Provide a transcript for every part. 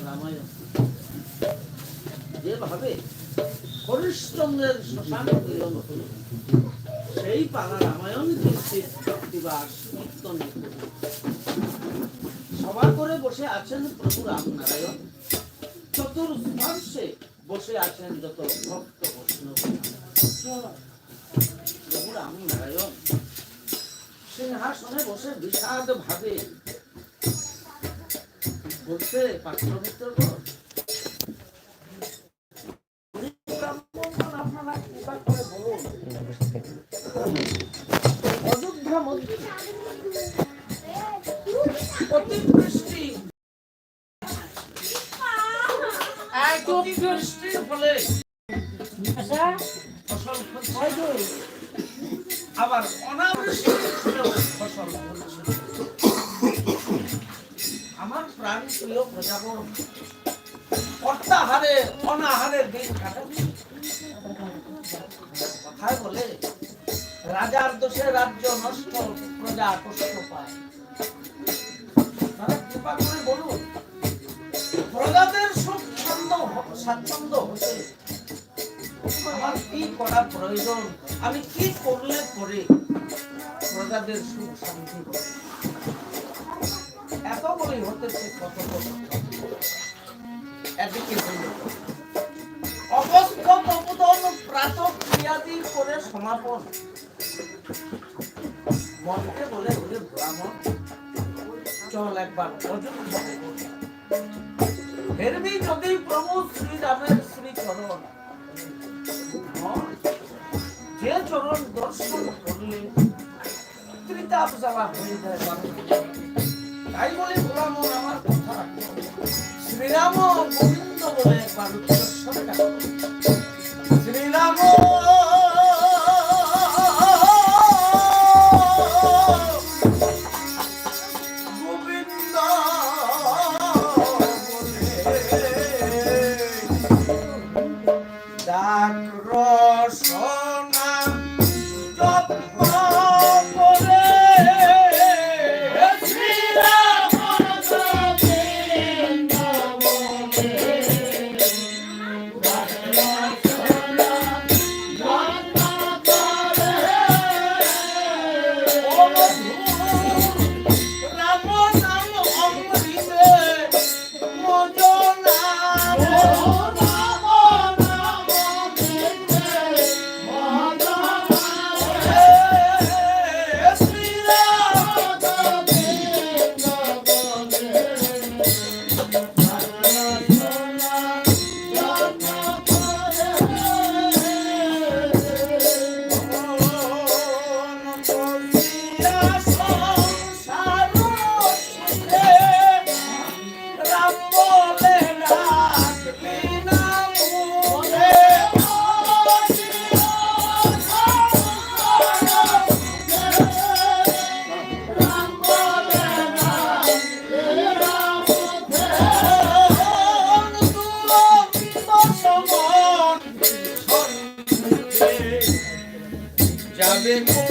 রামায়ণ যেভাবে হরিশ্চন্দ্রের শ্মশান মিলন হল সেই পালা রামায়ণ কিঞ্চিত কৃত্তিবাস কীর্তনে সভা করে বসে আছেন প্রভু রামনারায়ণ চতুর্পার্শ্বে বসে আছেন যত ভক্ত সিংহাসনে বসে বিষাদ ভাবে। বলছে পাত্রমিত্রগণ আপনারা স্বাচ্ছন্দ্য হতে আমার কি করা প্রয়োজন? আমি কি করলে পরে প্রজাদের সুখ শান্তি এত বলেই হতেছে কত এদিকে হইল অবস্থ তপোদন প্রাত ক্রিয়াদি করে সমাপন। মনকে বলে বলে ব্রাহ্মণ, চল একবার অযোধ্যা ফেরবি যদি প্রভু শ্রী চরণ যে চরণ দর্শন করলে ত্রিতাপ জ্বালা হয়ে যায়। তাই বলে গোলাম আমার কথা শ্রীরাম গোবিন্দ বলে। শ্রীরাম 알았어. যাবে কোকিকে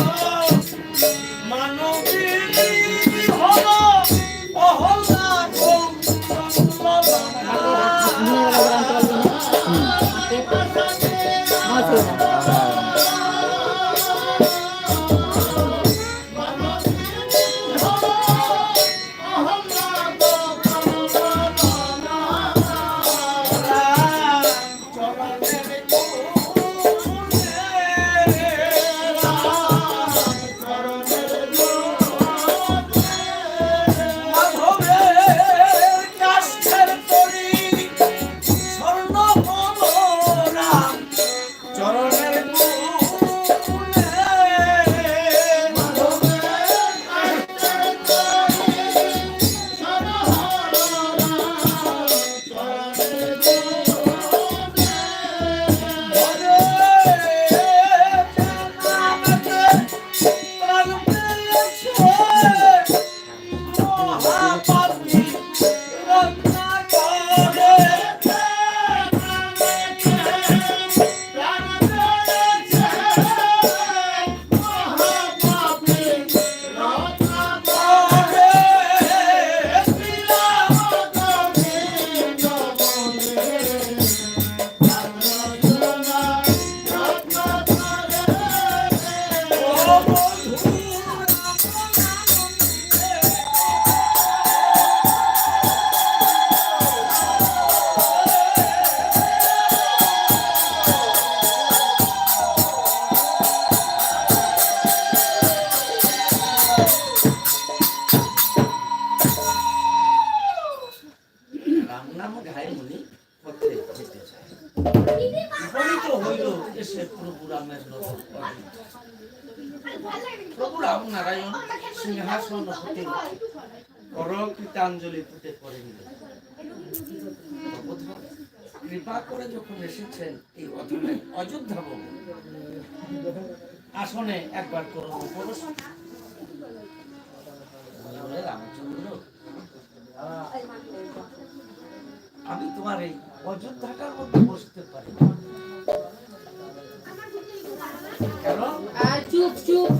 Oh. একবার বলে রামচন্দ্র আমি তোমার এই অযোধ্যাটার মধ্যে বসতে পারি। চুপ চুপ।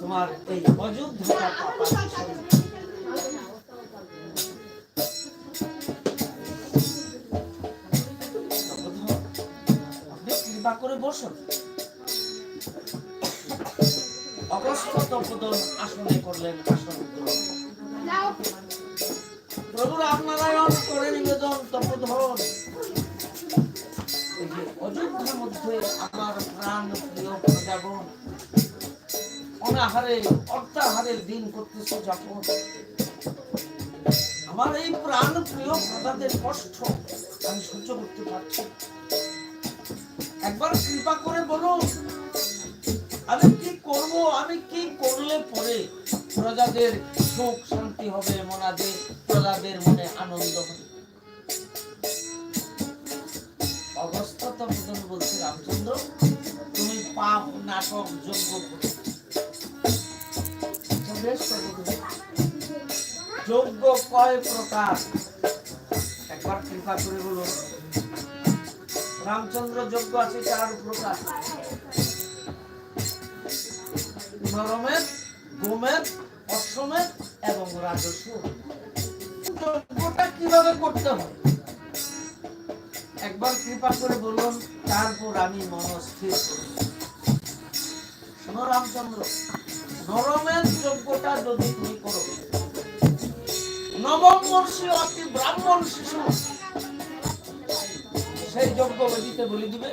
তোমার এই অযোধ্যাটা করে বসুন। আসনে করলেন আসন গ্রহণ। প্রভু করে নিবেদন তপোধন অযোধ্যার মধ্যে আমার প্রাণ প্রিয় অনাহারে অর্থাহারের দিন করতেছে যখন আমার এই প্রাণ প্রিয় প্রজাদের কষ্ট আমি সহ্য করতে পারছি একবার কৃপা করে বলুন আমি কি করলে পরে প্রজাদের সুখ শান্তি হবে মনাদের প্রজাদের মনে আনন্দ হবে? অবস্থত মতন বলছে রামচন্দ্র, তুমি পাপ, নাটক যোগ্য যোগ্য কয় প্রকার? একবার কৃপা করে বলুন রামচন্দ্র যোগ্য আছে, চার প্রকার। নরমেদ গোমেদ অশ্বমেধ এবং রাজস্ব। যোগ্যটা কীভাবে করতে হয়? একবার কৃপা করে বলুন, তারপর আমি মনস্থির করি। শোনো রামচন্দ্র, নরমের যোগ্যটা যদি তুমি করো, নবম বর্ষীয় একটি ব্রাহ্মণ শিশু, সেই যজ্ঞ বেদিতে বলি দিবে।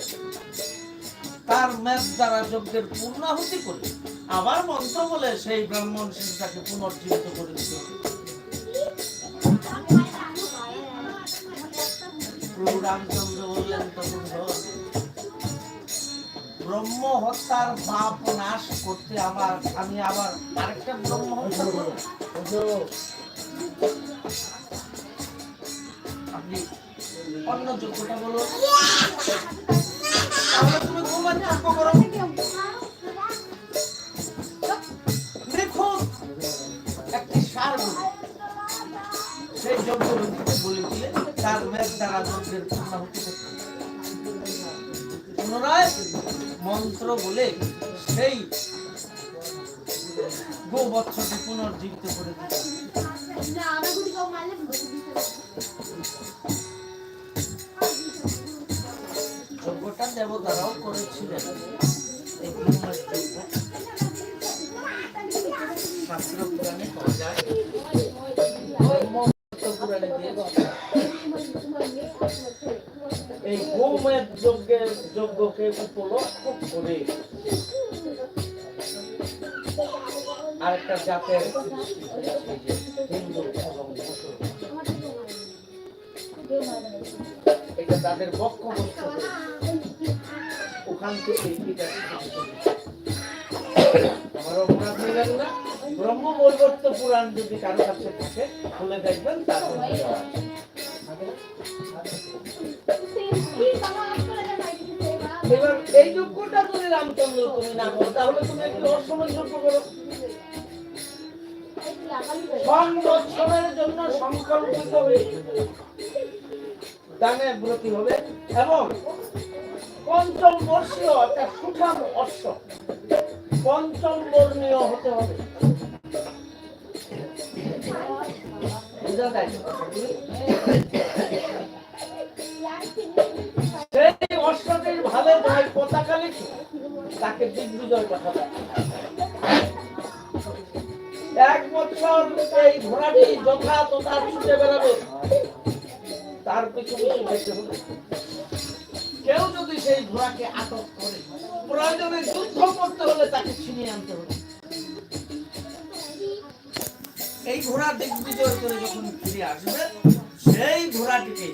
তার মেদ দ্বারা যজ্ঞের পূর্ণাহুতি করে আবার মন্ত্র বলে সেই ব্রাহ্মণ শিশুটাকে পুনর্জীবিত করে দিতে রামচন্দ্র বললেন তখন ব্রহ্ম হত্যার পাপ নাশ করতে আমার, আমি আবার আরেকটা ব্রহ্ম হত্যা করব? আপনি অন্য যোগ্যটা বলুন। তাহলে তুমি ঘুমের যোগ্য করো পুনরায় মন্ত্র বলে সেই গোবৎসকে পুনর্জীবিত করে। যজ্ঞটা দেবতারাও করেছিলেন শাস্ত্র পুরাণে পাওয়া যায় যজ্ঞকে উপলক্ষ করে আরেকটা জাতের হিন্দু এবং এটা তাদের করে। ওখান থেকে এটা আমার অপরাধ না ব্রহ্ম বৈবর্ত পুরাণ যদি কারও কাছে থাকে খুলে দেখবেন তার। এবার এই যোগ্যটা যদি রামচন্দ্র তুমি না করো তাহলে তুমি একটু অসময় যোগ্য করো। সংরক্ষণের জন্য সংকল্পিত হয়ে দানে ব্রতী হবে এবং পঞ্চম বর্ষীয় একটা সুঠাম অশ্ব পঞ্চম বর্ণীয় হতে হবে। বুঝা যায়? অশ্বটির ভালে জয় পতাকা লিখে, তাকে দিগ্বিজয় পাঠাবে এক বছর এই ঘোড়াটি যথা তথা ছুটে বেড়াবে। তার পিছু পিছু হবে। কেউ যদি সেই ঘোড়াকে আটক করে, প্রয়োজনে যুদ্ধ করতে হলে তাকে ছিনিয়ে আনতে হবে। এই ঘোড়া দিগ্বিজয় করে যখন ফিরে আসবে, সেই ঘোড়াটিকে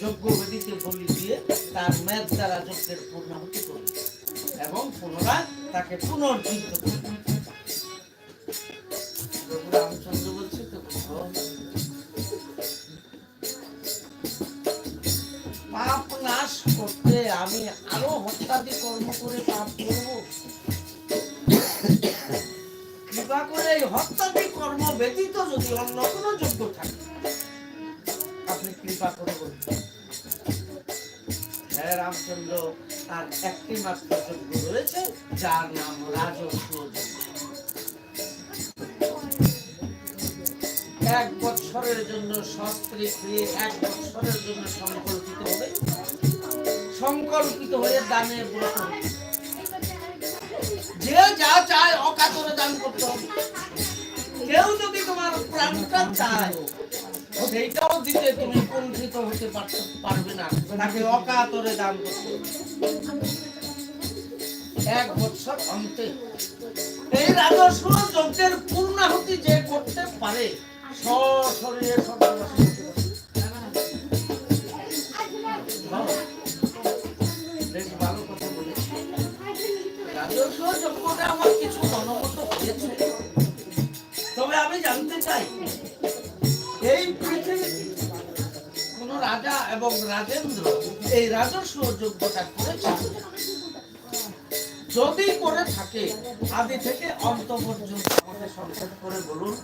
যজ্ঞ বেদিতে বলি দিয়ে তার মেদ দ্বারা যজ্ঞের পূর্ণাহুতি করবে এবং পুনরায় তাকে পুনর্জীবিত করবে রামচন্দ্র বলছে, তো নাশ করতে আমি আরও হত্যাদি কর্ম করে পাপ করব? কৃপা করে এই হত্যাদি কর্ম ব্যতীত যদি অন্য কোনো যোগ্য থাকে, আপনি কৃপা করে হ্যাঁ রামচন্দ্র তার একটি মাত্র যোগ্য রয়েছে, যার নাম রাজস্ব এক বছরের জন্য শাস্ত্রে ক্রিয়ে এক বছরের জন্য সংকল্পিত হবে সংকল্পিত হয়ে দানে ব্রত যে যা চায় অকাতরে দান করতে হবে। কেউ যদি তোমার প্রাণটা চায় সেইটাও দিতে তুমি কুণ্ঠিত হতে পারবে না। তাকে অকাতরে দান করতে এক বছর অন্তে। এই রাজস্ব যজ্ঞের পূর্ণাহুতি যে করতে পারে, সশরীরে সর্বনাশী তবে আমি জানতে চাই, এই পৃথিবীতে কোন রাজা এবং রাজেন্দ্র এই রাজস্ব যোগ্যটা করেছে যদি করে থাকে, আদি থেকে অন্ত পর্যন্ত আমাকে সংক্ষেপ করে বলুন,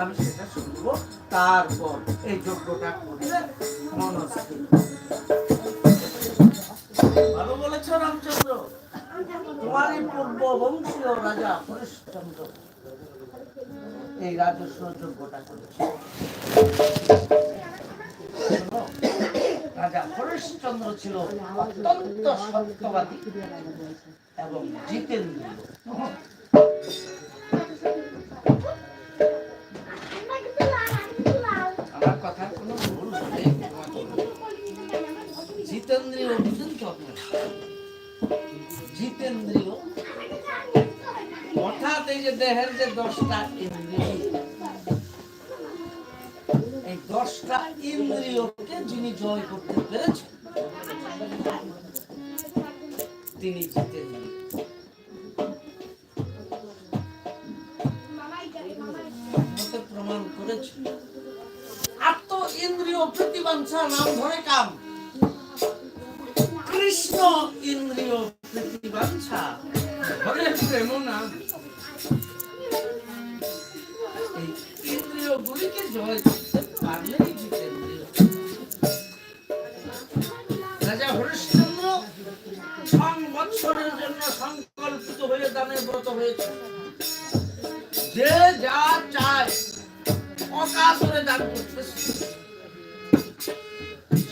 আমি সেটা শুনব, তারপর এই যোগ্যটা করলে মনস্থির। ভালো বলেছ রামচন্দ্র। তোমারই পূর্ব বংশীয় রাজা হরিশ্চন্দ্র। এই রাজস্ব যোগ্যটা করেছে। রাজা হরিশ্চন্দ্র ছিল অত্যন্ত সত্যবাদী এবং জিতেন্দ্র। কথা জিতেন্দ্রীয় অর্থাৎ এই যে দেহের যে দশটা ইন্দ্রিয় এই দশটা ইন্দ্রিয়কে যিনি জয় করতে পেরেছেন, তিনি মতে প্রমাণ করেছে, আত্ম ইন্দ্রিয় প্রতিবাঞ্ছা নাম ধরে কাম। কৃষ্ণ ইন্দ্রিয় প্রতিবাঞ্ছা ধরে প্রেম এই জয় রাজা হরিশ্চন্দ্র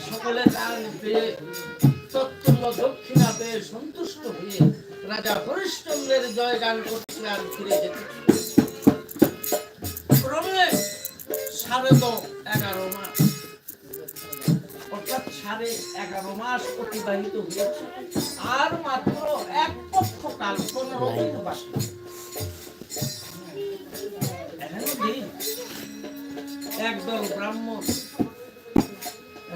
সকলে দান পেয়ে তত্ত্ব দক্ষিণা সন্তুষ্ট হয়ে রাজা হরিশ্চন্দ্রের জয় গান করতে আর ফিরে যেতে ক্রমে সাড়ে সাড়ে এগারো মাস অতিবাহিত হয়েছে। আর মাত্র এক পক্ষ কাল পনেরো দিন দিন একদল ব্রাহ্মণ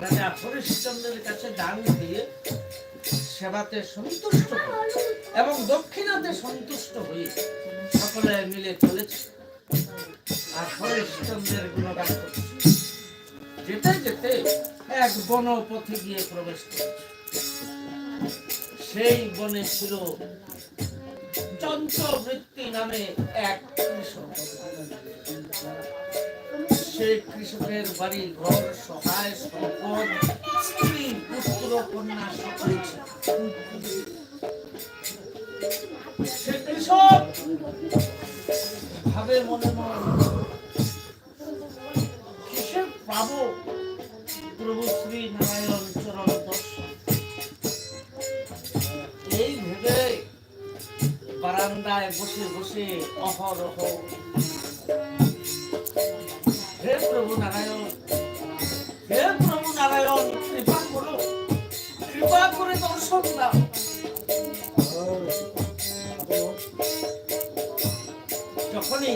রাজা হরিশ্চন্দ্রের কাছে দান দিয়ে সেবাতে সন্তুষ্ট এবং দক্ষিণাতে সন্তুষ্ট হয়ে সকলে মিলে চলেছে। আর হরিশ্চন্দ্রের গুণগান করছে। যেতে যেতে এক বন পথে গিয়ে প্রবেশ করেছে সেই বনে ছিল চন্দ্রবৃত্তি নামে এক কৃষক সেই কৃষকের বাড়ি ঘর, সহায় সম্পদ, স্ত্রী, পুত্র, কন্যা সকলে। সে কৃষক ভাবে মনে মনে পাবো প্রভু শ্রী নারায়ণ চরণ দর্শন। এই ভেবে বারান্দায় বসে বসে অহরহ। হে প্রভু নারায়ণ, হে প্রভু নারায়ণ, কৃপা করো, কৃপা করে দর্শন দাও। যখনই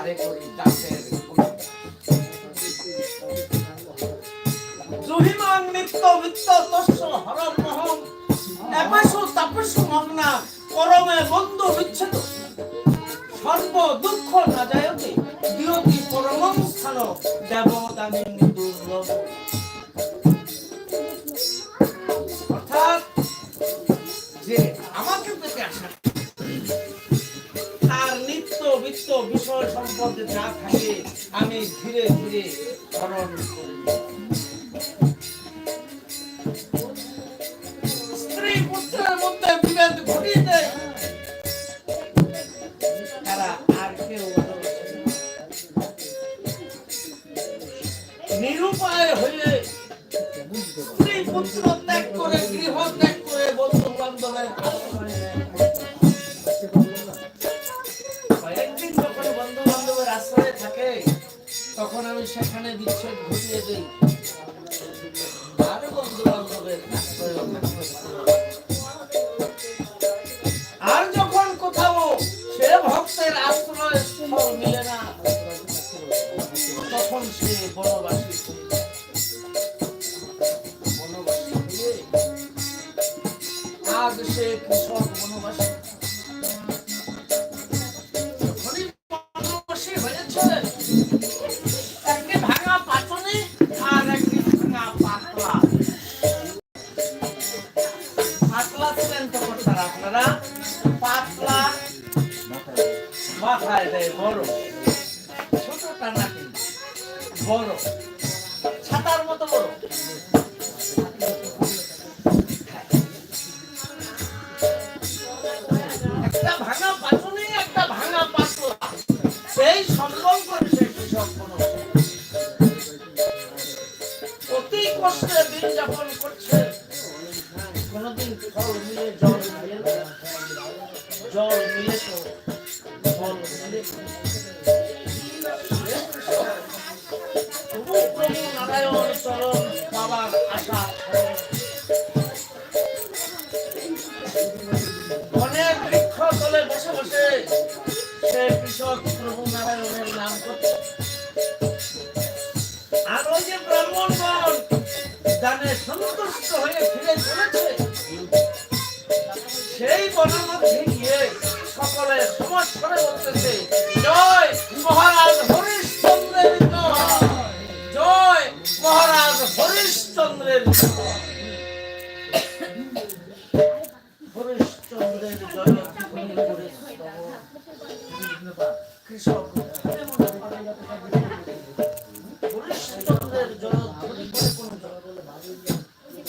তারে এপেষু তাপস্য মগ্না করমে বন্ধু বিচ্ছেদ। সর্ব দুঃখ না যায়তে দিয়তি স্থান দেবতানি দুর্লভ বিষয় সম্পদে যা থাকে, আমি ধীরে ধীরে স্মরণ করি স্ত্রী পুত্রের মধ্যে নিরুপায় হয়ে স্ত্রী পুত্র ত্যাগ করে, গৃহ ত্যাগ করে বন্ধু বান্ধবের আশ্রয়। সেখানে বিচ্ছেদ ঘটিয়ে দিই। আর বন্ধু বান্ধবের আর যখন কোথাও সে ভক্তের আশ্রয় মিলে না, তখন সে বনবাসী আজ সে কৃষক বনবাসী। যখনই বনবাসী হয়েছে অনেক বৃক্ষ তলে বসে বসে সে কৃষক প্রভু নাম করছে। আর যে ব্রাহ্মণগণ দানে সন্তুষ্ট সেই বনের মধ্যে গিয়ে সকলে সমস্বরে বলতেছে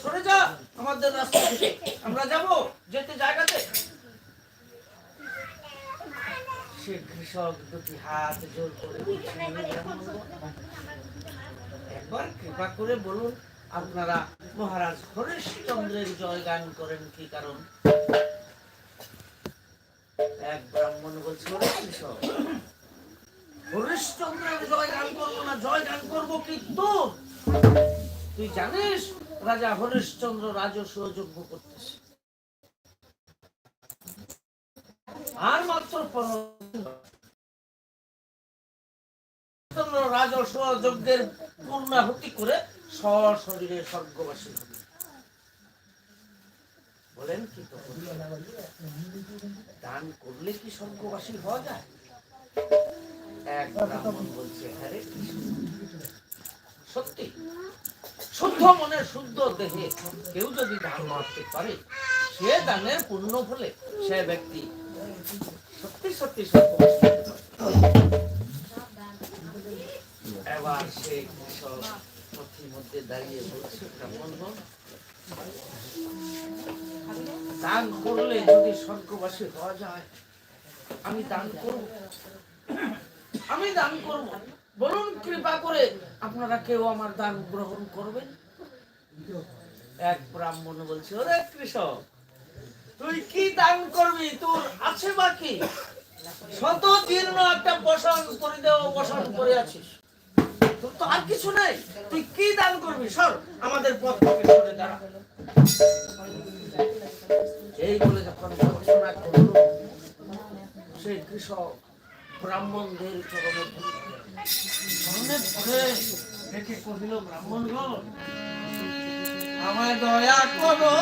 সরে যা আমাদের রাস্তা আমরা যাব যেতে জায়গাতে। সে কৃষক দুটি হাত জোর করে বলছে, "ওরে ব্রাহ্মণগণ, একবার কৃপা করে বলুন আপনারা মহারাজ হরিশ্চন্দ্রের জয় গান করেন কি কারণ? এক ব্রাহ্মণ বলছে কৃষক হরিশ্চন্দ্রের জয় গান করব না জয় গান করব কি তোর? তুই জানিস রাজা হরিশ্চন্দ্র রাজস্ব যজ্ঞ করতেছে। আর মাত্র। রাজস্ব যজ্ঞের পূর্ণাহুতি করে সশরীরে স্বর্গবাসী হবে। বলেন কি দান করলে কি স্বর্গবাসী হওয়া যায়? এক ব্রাহ্মণ বলছে হ্যাঁ সত্যি? শুদ্ধ মনে শুদ্ধ দেহে কেউ যদি দান মারতে পারে, সে দানের পূর্ণ ফলে সে ব্যক্তি সত্যি সত্যি। এবার সে কৃষক মধ্যে দাঁড়িয়ে বলছে দান করলে যদি স্বর্গবাসী হওয়া যায়, আমি দান করব আমি দান করব বলুন কৃপা করে আপনারা কেউ আমার দান গ্রহণ করবেন। এক ব্রাহ্মণ বলছে, ওরে কৃষক, তুই কি দান করবি? তোর আছে বাকি শত জীর্ণ একটা বসন করে দেওয়া বসন করে আছিস। তোর তো আর কিছু নাই। তুই কি দান করবি? সর, আমাদের পথ থেকে সরে দাঁড়া। এই বলে যখন ঘোষণা করল, সেই কৃষক ব্রাহ্মণদের চরণে দেখে কহিল ব্রাহ্মণগণ আমায় দয়া করো।